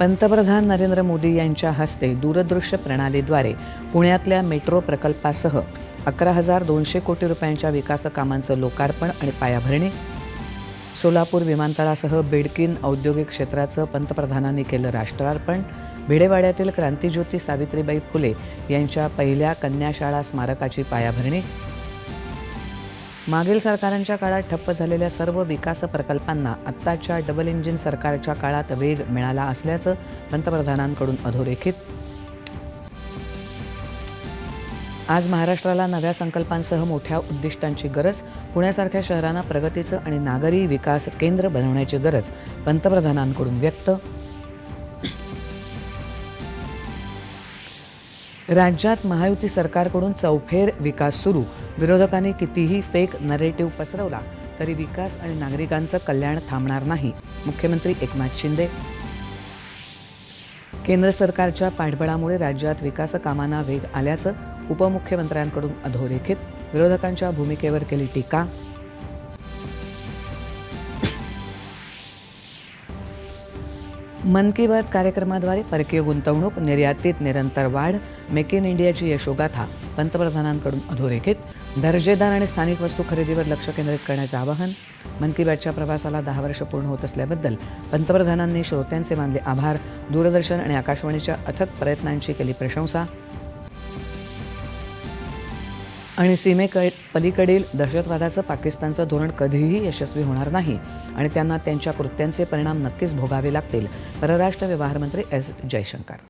पंतप्रधान नरेंद्र मोदी यांच्या हस्ते दूरदृश्य प्रणालीद्वारे पुण्यातल्या मेट्रो प्रकल्पासह अकरा हजार दोनशे कोटी रुपयांच्या विकास कामांचं लोकार्पण आणि पायाभरणी. सोलापूर विमानतळासह बेडकिन औद्योगिक क्षेत्राचं पंतप्रधानांनी केलं राष्ट्रार्पण. भिडेवाड्यातील क्रांतिज्योती सावित्रीबाई फुले यांच्या पहिल्या कन्याशाळा स्मारकाची पायाभरणी. मागील सरकारांच्या काळात ठप्प झालेल्या सर्व विकास प्रकल्पांना आत्ताच्या डबल इंजिन सरकारच्या काळात वेग मिळाला असल्याचं पंतप्रधानांकडून अधोरेखित. आज महाराष्ट्राला नव्या संकल्पांसह मोठ्या उद्दिष्टांची गरज पुण्यासारख्या शहरांना प्रगतीचं आणि नागरी विकास केंद्र बनवण्याची गरज पंतप्रधानांकडून व्यक्त राज्यात महायुती सरकारकडून चौफेर विकास सुरू. विरोधकांनी कितीही फेक नरेटिव्ह पसरवला तरी विकास आणि नागरिकांचं कल्याण थांबणार नाही. मुख्यमंत्री एकनाथ शिंदे. केंद्र सरकारच्या पाठबळामुळे राज्यात विकास कामांना वेग आल्याचं उपमुख्यमंत्र्यांकडून अधोरेखित विरोधकांच्या भूमिकेवर केली टीका मन की बात कार्यक्रमाद्वारे परकीय गुंतवणूक निर्यातीत निरंतर वाढ मेक इन इंडियाची यशोगाथा पंतप्रधानांकडून अधोरेखित. दर्जेदार आणि स्थानिक वस्तू खरेदीवर लक्ष केंद्रित करण्याचं आवाहन. मन की बातच्या प्रवासाला दहा वर्ष पूर्ण होत असल्याबद्दल पंतप्रधानांनी श्रोत्यांचे मानले आभार. दूरदर्शन आणि आकाशवाणीच्या अथक प्रयत्नांची केली प्रशंसा. आणि सीमेक पलीकडील दहशतवादाचं पाकिस्तानचं धोरण कधीही यशस्वी होणार नाही आणि त्यांना त्यांच्या कृत्यांचे परिणाम नक्कीच भोगावे लागतील. परराष्ट्र व्यवहार मंत्री एस जयशंकर.